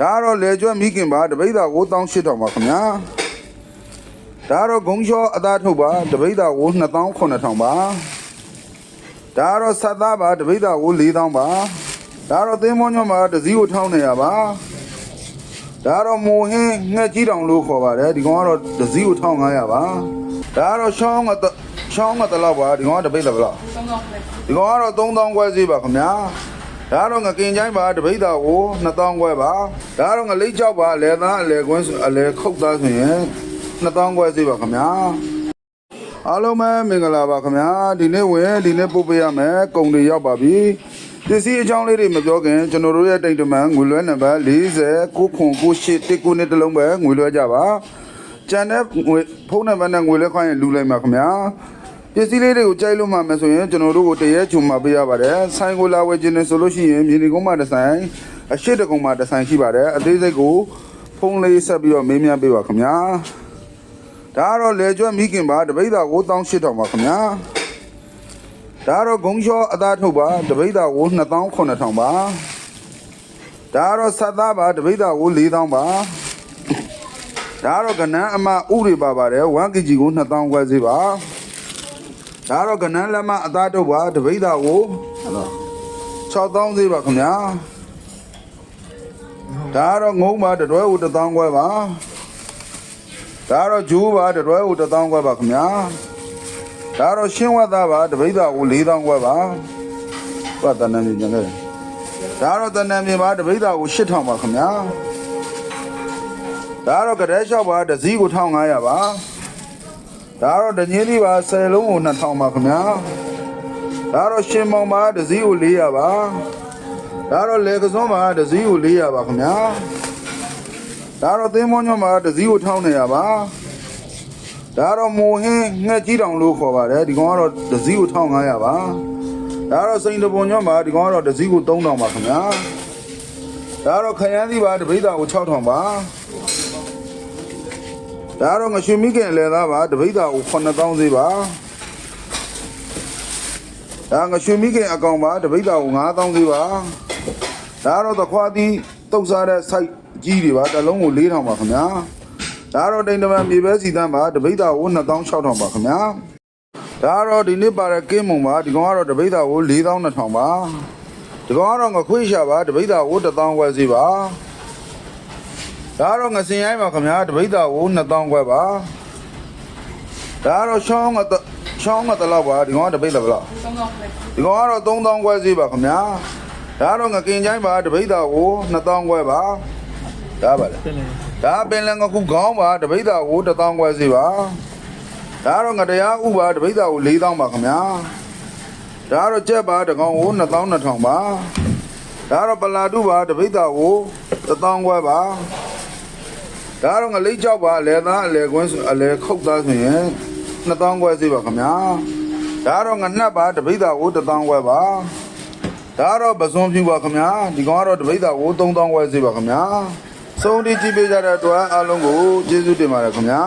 ဒါကတော့လေကျွတ်မိခင်ပါတပိတ်တာကို18000ပါခင်ဗျာဒါကတော့ဂုံလျှောအသားထုတ်ပါတပိတ်တာကို28000ပါဒါကတော့ဆက်သားပါတပိတ်တာကို4000ပါဒါကတော့သင်းမောညွန့်ပါတစ်စည်းကို1900ပါဒါကတော့မိုဟင်းငှက်ကြီးတောင်လို့ခေါ်ပါတယ်ဒီကောင်ကတော့တစ်စည်းကို1500ပါဒါကတော့ရှောင်းကတရှောင်းကတလောက်ပါဒီကောင်ကတပိတ်တာဘယ်လောက်ဒီကောင်ကတော့3000ခွဲဈေးပါခင်ဗျာ ဒါကတော့ငကင်ချိုင်းပါတပိတ်တာကို2000ခွဲပါဒါကတော့ငလိတ်ကြောက်ပါအလဲသားအလဲကွင်းဆိုအလဲခုတ်သားဆိုရင်2000ခွဲဈေးပါခင်ဗျာအားလုံးပဲမင်္ဂလာပါခင်ဗျာဒီနေ့ဝင်ဒီနေ့ပို့ပေးရမယ်ကုံတွေရောက်ပါပြီပစ္စည်းအကြောင်းလေးတွေမပြောခင်ကျွန်တော်တို့ရဲ့တိတ်တမန်ငွေလွှဲနံပါတ်40 998 19နှစ်တလုံးပဲငွေလွှဲကြပါကျန်တဲ့ငွေဖုန်းနံပါတ်နဲ့ငွေလွှဲခိုင်းရင်လူလိုက်ပါခင်ဗျာ ပစ္စည်းလေးတွေကိုကြိုက်လို့မှမယ်ဆိုရင်ကျွန်တော်တို့ကိုတရဲချုံမှာပေးရပါတယ်ဆိုင်ကိုလာဝယ်ခြင်းနဲ့ဆိုလို့ရှိရင်မြေနီကုန်းမှာတစ်ဆိုင်အရှိတကုန်းမှာတစ်ဆိုင်ရှိပါတယ်အသေးစိတ်ကိုဖုန်းလေးဆက်ပြီးတော့မေးမြန်းပေးပါခင်ဗျာဒါကတော့လေကျွတ်မိခင်ပါတပိတ်တာကို18000ပါခင်ဗျာဒါကတော့ဂုံလျှောအသားထုတ်ပါတပိတ်တာကို28000ပါဒါကတော့ဆက်သားပါတပိတ်တာကို4000ပါဒါကတော့ကနန်းအမဥတွေပါပါတယ် 1 kg ကို2000ခွဲစေးပါ ဒါတော့ကနန်းလက်မအသားတုပ်ပါတပိတ်တာကို6000သေးပါခင်ဗျာဒါတော့ငုံပါတတွဲကို1000ခွဲပါဒါတော့ဂျူးပါတတွဲကို1000ခွဲပါခင်ဗျာဒါတော့ရှင်းဝတ်သားပါတပိတ်တာကို4000ခွဲပါပတ်တန်နေပြန်ခဲ့တယ်ဒါတော့တန်နေမြေပါတပိတ်တာကို8000ပါခင်ဗျာဒါတော့ကတဲ့လျှောက်ပါတစ်စည်းကို1500ပါ ဒါတော့တငင်းလေးပါ10လုံးကို2000ပါခင်ဗျာဒါတော့ရှင်မောင်ပါတစ်စီးကို400ပါဒါတော့လေကစွန်းပါတစ်စီးကို400ပါခင်ဗျာဒါတော့သင်းမောညွန့်ပါတစ်စီးကို1900ပါဒါတော့မိုဟင်းငှက်ကြီးတောင်လို့ခေါ်ပါတယ်ဒီကောင်ကတော့တစ်စီးကို1500ပါဒါတော့စိန်တပွန်ညွန့်ပါဒီကောင်ကတော့တစ်စီးကို3000ပါခင်ဗျာဒါတော့ခရမ်းသီးပါတပိတ်တာကို6000ပါ ဒါတော့ငရွှေမိခင်လဲသားပါတပိတ်တာကို9000သေးပါဒါငရွှေမိခင်အကောင်ပါတပိတ်တာကို9000သေးပါဒါတော့သခွားသီးတုတ်စားတဲ့ site ကြီးတွေပါတစ်လုံးကို4000ပါခင်ဗျာဒါတော့တိန်တမန်မြေပဲစီတန်းပါတပိတ်တာကို2600ပါခင်ဗျာဒါတော့ဒီနေ့ပါတဲ့ကင်းမုံပါဒီကောင်ကတော့တပိတ်တာကို4200ပါဒီကောင်ကတော့ငခွေးရှာပါတပိတ်တာကို1000ဝယ်စီပါ ဒါကတော့ငစင်ရိုင်းပါခင်ဗျာတပိတ်တာကို2000ခွဲပါဒါကတော့ရှောင်းကတရှောင်းကတလောက်ပါဒီကောင်ကတပိတ်တာဘယ်လောက်ဒီကောင်ကတော့3000ခွဲစီပါခင်ဗျာဒါကတော့ငကင်ချိုင်းပါတပိတ်တာကို2000ခွဲပါဒါပါလေဒါပင်လည်းငခုခေါင်းပါတပိတ်တာကို1000ခွဲစီပါဒါကတော့ငတရားဥပါတပိတ်တာကို4000ပါခင်ဗျာဒါကတော့ကြက်ပါတကောင်ကို2200ပါဒါကတော့ပလာတုပါတပိတ်တာကို1000ခွဲပါ ဒါတော့ငလိတ်ကြောက်ပါအလဲသားအလဲကွင်းဆိုအလဲခုတ်သားဆိုရင်2000ခွဲစေးပါခင်ဗျာဒါတော့ငနှက်ပါတပိတ်တာကို1000ခွဲပါဒါတော့ပစွန်ဖြူပါခင်ဗျာဒီကောင်ကတော့တပိတ်တာကို3000ခွဲစေးပါခင်ဗျာစုံတီကြည့်ပေးကြတဲ့အတွက်အားလုံးကိုကျေးဇူးတင်ပါတယ်ခင်ဗျာ